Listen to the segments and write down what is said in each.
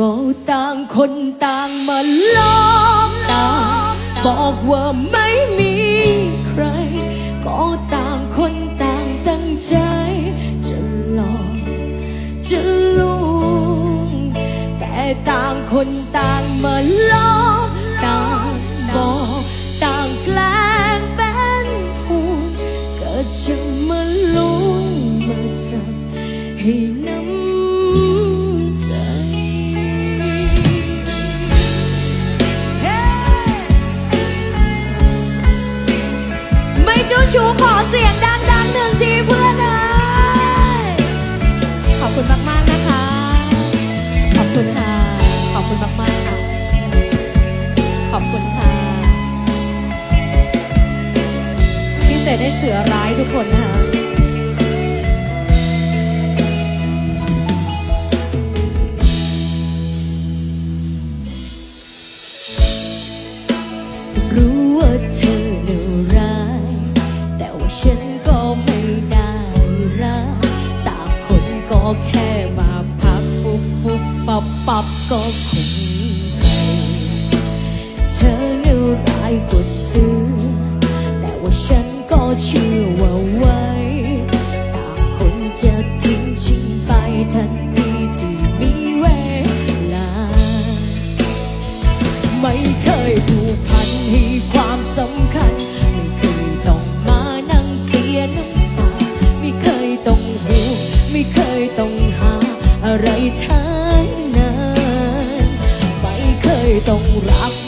ก็ต่างคนต่างมาล้อมตาบอกว่าไม่มีใคร ก็ต่างคนต่างตั้งใจ จะหลอกจะลวงแต่ต่างคนต่างมาล้อมต่างบอกต่างแกล้งเป็นห่วงก็จะมาลวงมาจับให้น้ำ เจ้าชู้ขอเสียงดังๆหนึ่งทีเพื่อนเอยขอบคุณมากๆนะคะ ขอบคุณค่ะ ขอบคุณมากๆค่ะ ขอบคุณค่ะพิเศษให้เสือร้ายทุกคนนะคะ แค่มาพักปุ๊บปุ๊บปับปับก็คง ช้านาน ไม่เคยต้องรัก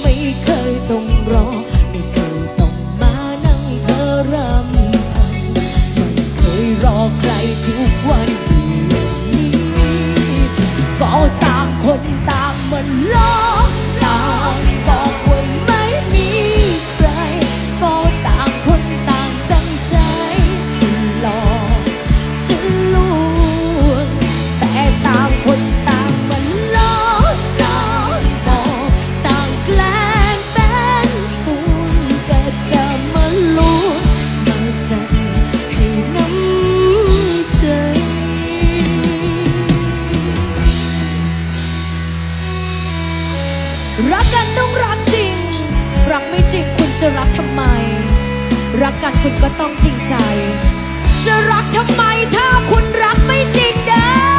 รักกันต้องรักจริง รักไม่จริงคุณจะรักทำไม รักกันคุณก็ต้องจริงใจ จะรักทำไมถ้าคุณรักไม่จริงเด้อ